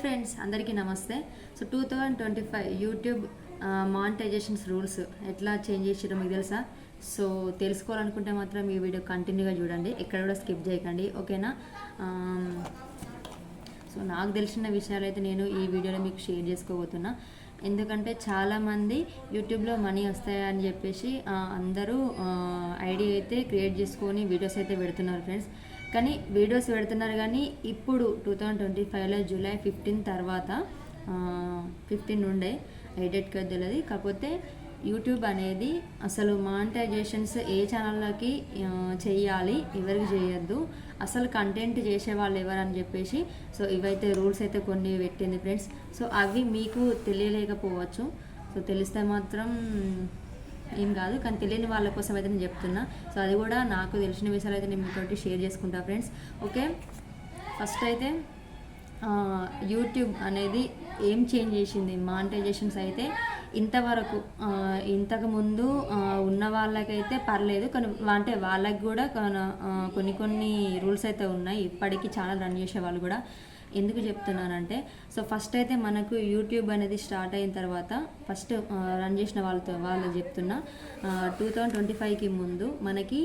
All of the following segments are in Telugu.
ఫ్రెండ్స్ అందరికీ నమస్తే. So two thousand twenty five YouTube monetisations rules ఎట్లా చేంజ్ చేసారో మీకు తెలుసా? సో తెలుసుకోవాలనుకుంటే మాత్రం ఈ వీడియో కంటిన్యూగా చూడండి. ఎక్కడ కూడా స్కిప్ చేయకండి. ఓకేనా సో um, నాకు తెలిసిన విషయాలు అయితే నేను ఈ వీడియోలో మీకు షేర్ చేసుకోబోతున్నా. ఎందుకంటే చాలామంది యూట్యూబ్లో మనీ వస్తాయని చెప్పేసి uh, అందరూ uh, ఐడి అయితే క్రియేట్ చేసుకొని వీడియోస్ అయితే పెడుతున్నారు ఫ్రెండ్స్ కానీ వీడియోస్ పెడుతున్నారు కానీ ఇప్పుడు టూ థౌజండ్ ట్వంటీ ఫైవ్లో జూలై ఫిఫ్టీన్ తర్వాత ఫిఫ్టీన్ ఉండే ఎయిడెడ్ కదా తెలియదు కాకపోతే యూట్యూబ్ అనేది అసలు మానిటైజేషన్స్ ఏ ఛానళ్ళకి చేయాలి ఎవరికి చేయొద్దు. అసలు కంటెంట్ చేసే వాళ్ళు ఎవరని చెప్పేసి సో ఇవైతే రూల్స్ అయితే కొన్ని పెట్టింది ఫ్రెండ్స్ సో అవి మీకు తెలియలేకపోవచ్చు. సో తెలిస్తే మాత్రం ఏం కాదు కానీ తెలియని వాళ్ళ కోసం అయితే నేను చెప్తున్నా. సో అది కూడా నాకు తెలిసిన విషయాలు అయితే నేను మీతోటి షేర్ చేసుకుంటా ఫ్రెండ్స్. ఓకే? ఫస్ట్ అయితే యూట్యూబ్ అనేది ఏం చేంజ్ చేసింది? మానిటైజేషన్స్ అయితే ఇంతవరకు ఇంతకుముందు ఉన్న వాళ్ళకైతే పర్లేదు కానీ అంటే వాళ్ళకి కూడా కొన్ని కొన్ని రూల్స్ అయితే ఉన్నాయి. ఇప్పటికీ చాలా రన్ చేసే వాళ్ళు కూడా. ఎందుకు చెప్తున్నానంటే సో ఫస్ట్ అయితే మనకు యూట్యూబ్ అనేది స్టార్ట్ అయిన తర్వాత ఫస్ట్ రన్ చేసిన వాళ్ళతో వాళ్ళు చెప్తున్నా టూ థౌజండ్ ట్వంటీ ఫైవ్కి ముందు మనకి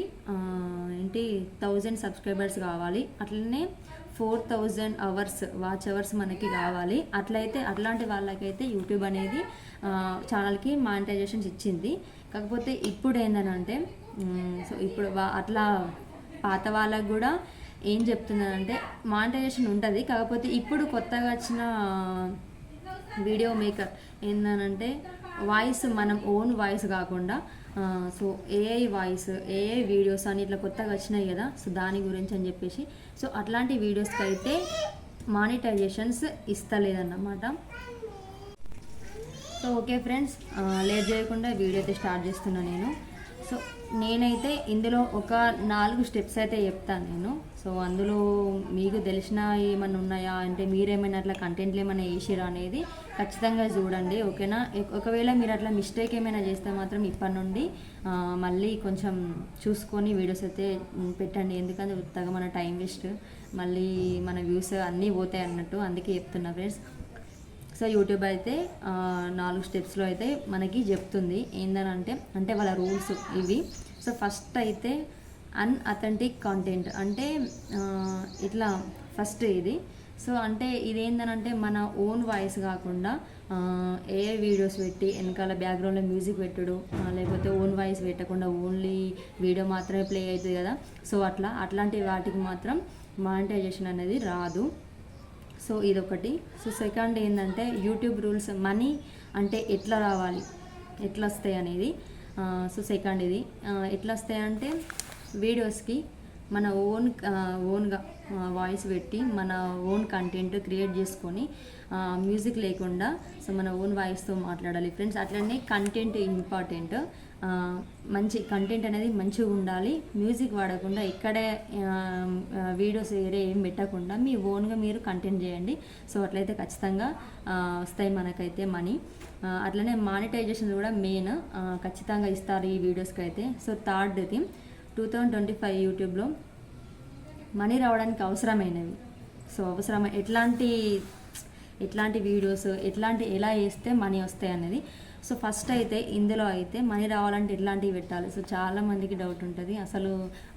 ఏంటి థౌజండ్ సబ్స్క్రైబర్స్ కావాలి. అట్లనే four thousand hours watch hours మనకి కావాలి. అట్లయితే అట్లాంటి వాళ్ళకైతే యూట్యూబ్ అనేది ఛానల్కి మానిటైజేషన్స్ ఇచ్చింది. కాకపోతే ఇప్పుడు ఏంటంటే సో ఇప్పుడు వా- అట్లా పాత వాళ్ళకు కూడా ఏం చెప్తున్నానంటే మానిటైజేషన్ ఉంటుంది కాకపోతే ఇప్పుడు కొత్తగా వచ్చిన వీడియో మేకర్ ఏందనంటే వాయిస్ మనం ఓన్ వాయిస్ కాకుండా so AI voice AI videos అని ఇట్లా కొత్తగా వచ్చినాయి కదా సో దాని గురించి అని చెప్పేసి సో అట్లాంటి వీడియోస్కి అయితే మానిటైజేషన్స్ ఇస్తలేదన్నమాట. సో ఓకే ఫ్రెండ్స్ లేట్ చేయకుండా వీడియో అయితే స్టార్ట్ చేస్తున్నా నేను. సో నేనైతే ఇందులో ఒక నాలుగు స్టెప్స్ అయితే చెప్తాను నేను. సో అందులో మీకు తెలిసిన ఏమైనా ఉన్నాయా? అంటే మీరేమైనా అట్లా కంటెంట్లు ఏమైనా వేసిరా అనేది ఖచ్చితంగా చూడండి ఓకేనా? ఒకవేళ మీరు అట్లా మిస్టేక్ ఏమైనా చేస్తే మాత్రం ఇప్పటి నుండి మళ్ళీ కొంచెం చూసుకొని వీడియోస్ అయితే పెట్టండి. ఎందుకంటే తగ మన టైం వేస్ట్ మళ్ళీ మన వ్యూస్ అన్నీ పోతాయి అన్నట్టు అందుకే చెప్తున్నా ఫ్రెండ్స్ సో యూట్యూబ్ అయితే నాలుగు స్టెప్స్లో అయితే మనకి చెప్తుంది ఏందనంటే అంటే వాళ్ళ రూల్స్ ఇవి. సో ఫస్ట్ అయితే అన్అథెంటిక్ కంటెంట్ అంటే ఇట్లా ఫస్ట్ ఇది. సో అంటే ఇదేందనంటే మన ఓన్ వాయిస్ కాకుండా ఏ వీడియోస్ పెట్టి వెనకాల బ్యాక్గ్రౌండ్లో మ్యూజిక్ పెట్టడు లేకపోతే ఓన్ వాయిస్ పెట్టకుండా ఓన్లీ వీడియో మాత్రమే ప్లే అవుతుంది కదా. సో అట్లా అట్లాంటి వాటికి మాత్రం మానిటైజేషన్ అనేది రాదు. సో ఇదొకటి. సో సెకండ్ ఏంటంటే యూట్యూబ్ రూల్స్ మనీ అంటే ఎట్లా రావాలి ఎట్లా వస్తాయి అనేది సో సెకండ్ ఇది. ఎట్లా వస్తాయి అంటే వీడియోస్కి మన ఓన్ ఓన్గా వాయిస్ పెట్టి మన ఓన్ కంటెంట్ క్రియేట్ చేసుకొని మ్యూజిక్ లేకుండా సో మన ఓన్ వాయిస్తో మాట్లాడాలి. ఫ్రెండ్స్ అట్లనే కంటెంట్ ఇంపార్టెంట్. మంచి కంటెంట్ అనేది మంచిగా ఉండాలి. మ్యూజిక్ వాడకుండా ఇక్కడే వీడియోస్ వేరే ఏం పెట్టకుండా మీ ఓన్గా మీరు కంటెంట్ చేయండి. సో అట్లయితే ఖచ్చితంగా వస్తాయి మనకైతే మనీ అట్లనే మానిటైజేషన్ కూడా మెయిన్ ఖచ్చితంగా ఇస్తారు ఈ వీడియోస్కి అయితే. సో థర్డ్ది టూ థౌజండ్ ట్వంటీ ఫైవ్ యూట్యూబ్లో మనీ రావడానికి అవసరమైనవి. సో అవసరమైన ఎట్లాంటి ఎట్లాంటి వీడియోస్ ఎట్లాంటి ఎలా వేస్తే మనీ వస్తాయి అనేది సో ఫస్ట్ అయితే ఇందులో అయితే మనీ రావాలంటే ఎట్లాంటివి పెట్టాలి? సో చాలా మందికి డౌట్ ఉంటుంది. అసలు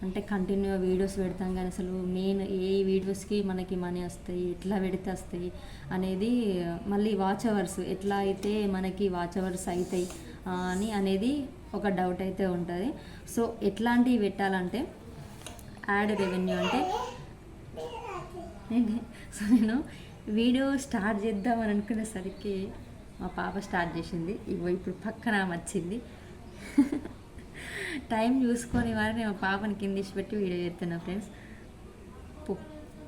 అంటే కంటిన్యూ వీడియోస్ పెడతాం కానీ అసలు మెయిన్ ఏ వీడియోస్కి మనకి మనీ వస్తాయి? ఎట్లా పెడితే వస్తాయి? అనేది మళ్ళీ వాచ్ అవర్స్ ఎట్లా అయితే మనకి వాచ్ అవర్స్ అవుతాయి అని అనేది ఒక డౌట్ అయితే ఉంటుంది. సో ఎట్లాంటివి పెట్టాలంటే యాడ్ రెవెన్యూ అంటే నేను సో నేను వీడియో స్టార్ట్ చేద్దామని అనుకునేసరికి మా పాప స్టార్ట్ చేసింది. ఇగో ఇప్పుడు పక్కన వచ్చింది. టైం చూసుకొని వారి నేను మా పాపని కింద పెట్టి వీడియో చేస్తున్నా ఫ్రెండ్స్. పో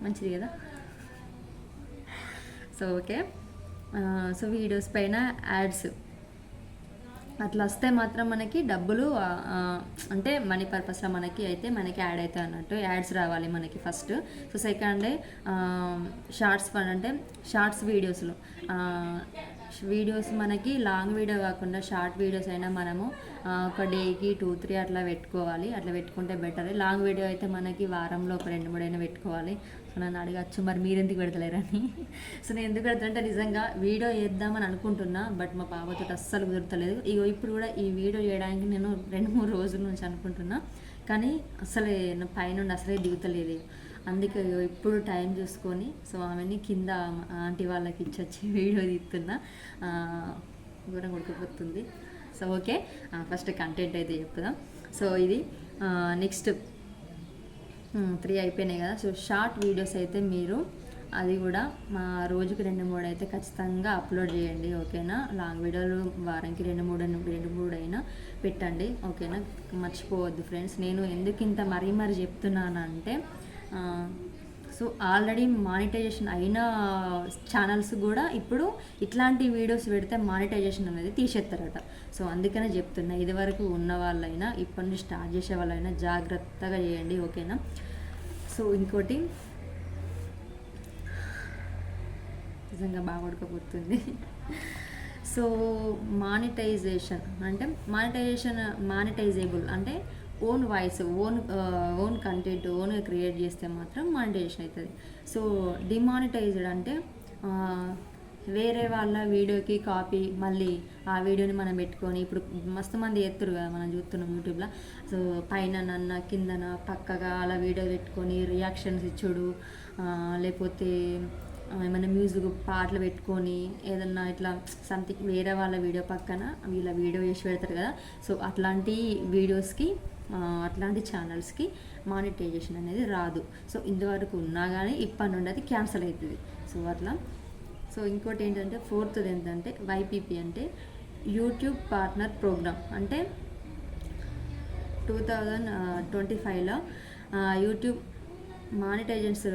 మంచిది కదా? So okay. సో వీడియోస్ పైన యాడ్స్. అట్లా వస్తే మాత్రం మనకి డబ్బులు అంటే మనీ పర్పస్లో మనకి అయితే మనకి యాడ్ అవుతాయి అన్నట్టు యాడ్స్ రావాలి మనకి ఫస్ట్. సో సెకండ్ షార్ట్స్ పని అంటే షార్ట్స్ వీడియోస్లో. వీడియోస్ మనకి లాంగ్ వీడియో కాకుండా షార్ట్ వీడియోస్ అయినా మనము ఒక డేకి టూ త్రీ అట్లా పెట్టుకోవాలి. అట్లా పెట్టుకుంటే బెటర్. లాంగ్ వీడియో అయితే మనకి వారంలో ఒక రెండు మూడు అయినా పెట్టుకోవాలి. సో నన్ను అడగచ్చు మరి మీరు ఎందుకు పెడతలేరని. సో నేను ఎందుకు పెడతానంటే నిజంగా వీడియో చేద్దామని అనుకుంటున్నా బట్ మా బాబాతో అస్సలు కుదరతలేదు. ఇగో ఇప్పుడు కూడా ఈ వీడియో చేయడానికి నేను రెండు మూడు రోజుల నుంచి అనుకుంటున్నా. కానీ అసలే పైన పైనుండి అసలే దిగుతలేదు. అందుకే ఇప్పుడు టైం చూసుకొని సో ఆమెని కింద ఆంటీ వాళ్ళకి ఇచ్చొచ్చి వీడియో తీస్తున్నా. దూరం ఘోరం ఉడకపోతుంది. So okay. ఫస్ట్ కంటెంట్ అయితే చెప్తాం సో ఇది నెక్స్ట్ త్రీ అయిపోయినాయి కదా. సో షార్ట్ వీడియోస్ అయితే మీరు అది కూడా మా రోజుకి రెండు మూడు అయితే ఖచ్చితంగా అప్లోడ్ చేయండి ఓకేనా? లాంగ్ వీడియోలు వారానికి రెండు మూడు రెండు మూడు అయినా పెట్టండి ఓకేనా? మర్చిపోవద్దు ఫ్రెండ్స్. నేను ఎందుకు ఇంత మరీ మరీ చెప్తున్నానంటే సో ఆల్రెడీ మానిటైజేషన్ అయిన ఛానల్స్ కూడా ఇప్పుడు ఇట్లాంటి వీడియోస్ పెడితే మానిటైజేషన్ అనేది తీసేస్తారట. సో అందుకనే చెప్తున్నా ఇదివరకు ఉన్న వాళ్ళైనా ఇప్పటి నుంచి స్టార్ట్ చేసే వాళ్ళైనా జాగ్రత్తగా చేయండి ఓకేనా? సో ఇంకోటి నిజంగా బాగా ఉడకపోతుంది సో మానిటైజేషన్ అంటే మానిటైజేషన్ మానిటైజేబుల్ అంటే own voice own own content ఓన్గా క్రియేట్ చేస్తే మాత్రం మానిటైజేషన్ అవుతుంది. సో డిమానిటైజ్డ్ అంటే వేరే వాళ్ళ వీడియోకి కాపీ మళ్ళీ ఆ వీడియోని మనం పెట్టుకొని ఇప్పుడు మస్తు మంది ఎత్తురు కదా మనం చూస్తున్నాం యూట్యూబ్లో. సో పైన నన్న కిందన పక్కగా అలా వీడియో పెట్టుకొని రియాక్షన్స్ ఇచ్చుడు లేకపోతే ఏమైనా మ్యూజిక్ పాటలు పెట్టుకొని ఏదన్నా ఇట్లా సంథింగ్ వేరే వాళ్ళ వీడియో పక్కన వీళ్ళ వీడియో చేసి పెడతారు కదా. సో అట్లాంటి వీడియోస్కి అట్లాంటి ఛానల్స్కి మానిటైజేషన్ అనేది రాదు. సో ఇంతవరకు ఉన్నా కానీ ఇప్పటి నుండి అది క్యాన్సిల్ అవుతుంది సో అట్లా. సో ఇంకోటి ఏంటంటే ఫోర్త్ది ఏంటంటే వైపీపీ అంటే యూట్యూబ్ పార్ట్నర్ ప్రోగ్రామ్ అంటే టూ థౌజండ్ ట్వంటీ ఫైవ్లో యూట్యూబ్ మానిటైజేషన్స్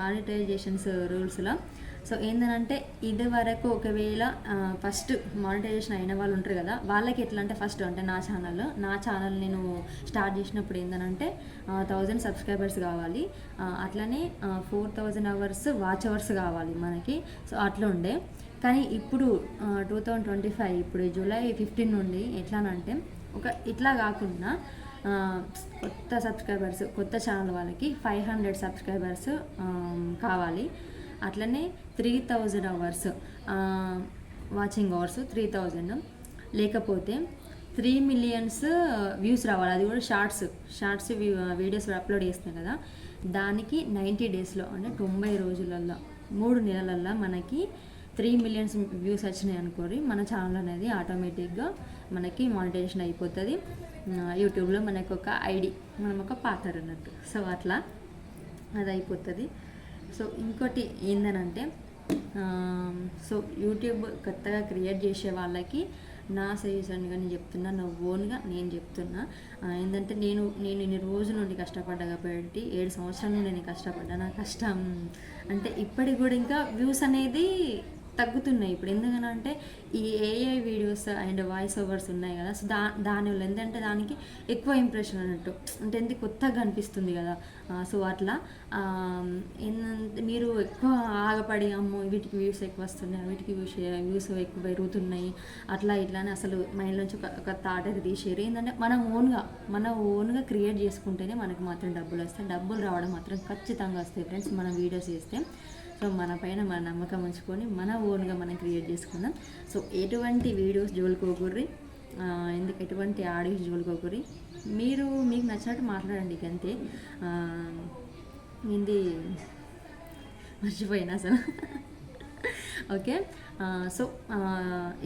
మానిటైజేషన్స్ రూల్స్లో. సో ఏంటంటే ఇది వరకు ఒకవేళ ఫస్ట్ మానిటైజేషన్ అయిన వాళ్ళు ఉంటారు కదా వాళ్ళకి ఎట్లా అంటే ఫస్ట్ అంటే నా ఛానల్ నా ఛానల్ నేను స్టార్ట్ చేసినప్పుడు ఏంటంటే థౌజండ్ సబ్స్క్రైబర్స్ కావాలి. అట్లనే four thousand hours watch hours కావాలి మనకి. సో అట్లా ఉండే. కానీ ఇప్పుడు టూ థౌజండ్ ట్వంటీ ఫైవ్ ఇప్పుడు జూలై ఫిఫ్టీన్ నుండి ఎట్లానంటే ఒక ఇట్లా కాకుండా కొత్త సబ్స్క్రైబర్స్ కొత్త ఛానల్ వాళ్ళకి ఫైవ్ హండ్రెడ్ సబ్స్క్రైబర్స్ కావాలి. అట్లనే three thousand hours watching hours three thousand. లేకపోతే త్రీ మిలియన్స్ వ్యూస్ రావాలి. అది కూడా షార్ట్స్ షార్ట్స్ వీడియోస్ అప్లోడ్ చేస్తున్నాయి కదా. దానికి నైంటీ డేస్లో అంటే తొంభై రోజులల్లో మూడు నెలలల్లో మనకి త్రీ మిలియన్స్ వ్యూస్ వచ్చినాయి అనుకోరి మన ఛానల్ అనేది ఆటోమేటిక్గా మనకి మానిటైజేషన్ అయిపోతుంది. యూట్యూబ్లో మనకు ఒక ఐడి మనం ఒక పాతర్ అన్నట్టు సో అట్లా అది అయిపోతుంది. సో ఇంకోటి ఏందనంటే సో యూట్యూబ్ కొత్తగా క్రియేట్ చేసే వాళ్ళకి నా సజెషన్గా నేను చెప్తున్నా నా ఓన్గా నేను చెప్తున్నా. ఏంటంటే నేను నేను ఇన్ని రోజుల నుండి కష్టపడ్డా కాబట్టి ఏడు సంవత్సరాల నుండి నేను కష్టపడ్డా నా కష్టం. అంటే ఇప్పటికి కూడా ఇంకా వ్యూస్ అనేది తగ్గుతున్నాయి. ఇప్పుడు ఎందుకనంటే ఈ AI videos and voice overs ఉన్నాయి కదా. సో దా దానివల్ల ఏంటంటే దానికి ఎక్కువ ఇంప్రెషన్ అన్నట్టు. అంటే ఎందుకు కొత్తగా అనిపిస్తుంది కదా. సో అట్లా ఏంటంటే మీరు ఎక్కువ ఆగపడి అమ్మో వీటికి వ్యూస్ ఎక్కువ వస్తున్నాయి వీటికి వ్యూస్ వ్యూస్ ఎక్కువ పెరుగుతున్నాయి అట్లా ఇట్లా అని అసలు మైండ్లోంచి ఒక ఒక థాట్ అయితే తీసేరు ఏంటంటే మనం ఓన్గా మన ఓన్గా క్రియేట్ చేసుకుంటేనే మనకు మాత్రం డబ్బులు వస్తాయి. డబ్బులు రావడం మాత్రం ఖచ్చితంగా వస్తాయి ఫ్రెండ్స్ మనం వీడియోస్ చేస్తే సో మన పైన మన నమ్మకం ఉంచుకొని మన ఓన్గా మనం క్రియేట్ చేసుకుందాం. సో ఎటువంటి వీడియోస్ జోలుకోకూర్రి? ఎందుకు ఎటువంటి ఆడియోస్ జోలుకోకూరి మీరు మీకు నచ్చినట్టు మాట్లాడండి ఇక అంతే ఇది ఏంది? మర్చిపోయినా అసలు. ఓకే? సో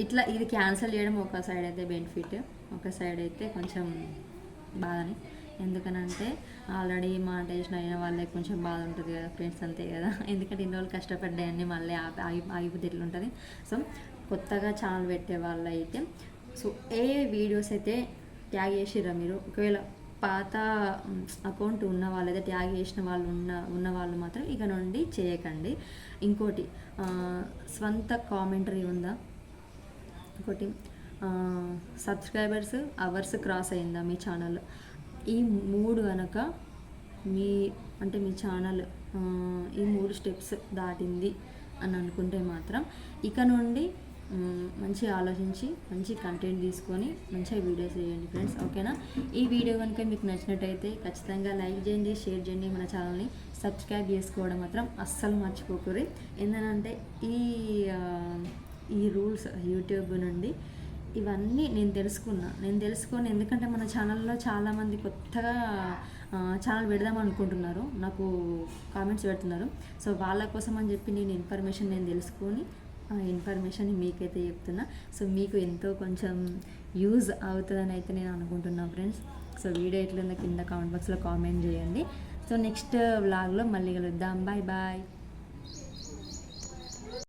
ఇట్లా ఇది క్యాన్సిల్ చేయడం ఒక సైడ్ అయితే బెనిఫిట్ ఒక సైడ్ అయితే కొంచెం బాధని. ఎందుకనంటే ఆల్రెడీ మానిటైజేషన్ అయిన వాళ్ళకి కొంచెం బాధ ఉంటుంది కదా ఫ్రెండ్స్ అంతే కదా. ఎందుకంటే ఇన్ని రోజులు కష్టపడ్డాయని మళ్ళీ ఆపి ఆగి ఆగిపోతే ఎట్లుంటుంది? సో కొత్తగా ఛానల్ పెట్టే వాళ్ళు అయితే సో ఏ వీడియోస్ అయితే ట్యాగ్ చేసిర్రా మీరు? ఒకవేళ పాత అకౌంట్ ఉన్న వాళ్ళు అయితే ట్యాగ్ చేసిన వాళ్ళు ఉన్న ఉన్న వాళ్ళు మాత్రం ఇక నుండి చేయకండి. ఇంకోటి స్వంత కామెంటరీ ఉందా? ఇంకోటి సబ్స్క్రైబర్స్ అవర్స్ క్రాస్ అయిందా మీ ఛానల్ ఈ మూడు కనుక మీ అంటే మీ ఛానల్ ఈ మూడు స్టెప్స్ దాటింది అని అనుకుంటే మాత్రం ఇక నుండి మంచి మంచిగా ఆలోచించి మంచి కంటెంట్ తీసుకొని మంచిగా వీడియోస్ చేయండి ఫ్రెండ్స్ ఓకేనా? ఈ వీడియో కనుక మీకు నచ్చినట్టయితే ఖచ్చితంగా లైక్ చేయండి షేర్ చేయండి మన ఛానల్ని సబ్స్క్రైబ్ చేసుకోవడం మాత్రం అస్సలు మర్చిపోకూరి ఏంటంటే ఈ ఈ రూల్స్ యూట్యూబ్ నుండి ఇవన్నీ నేను తెలుసుకున్నా. నేను తెలుసుకొని ఎందుకంటే మన ఛానల్లో చాలామంది కొత్తగా ఛానల్ పెడదాం అనుకుంటున్నారు. నాకు కామెంట్స్ పెడుతున్నారు. సో వాళ్ళ కోసం అని చెప్పి నేను ఇన్ఫర్మేషన్ నేను తెలుసుకొని ఆ ఇన్ఫర్మేషన్ మీకైతే చెప్తున్నా. సో మీకు ఎంతో కొంచెం యూజ్ అవుతుందని అయితే నేను అనుకుంటున్నాను ఫ్రెండ్స్. సో వీడియో ఎట్లుందో కింద కామెంట్ బాక్స్లో కామెంట్ చేయండి. సో నెక్స్ట్ వ్లాగ్లో మళ్ళీ కలుద్దాం. Bye bye.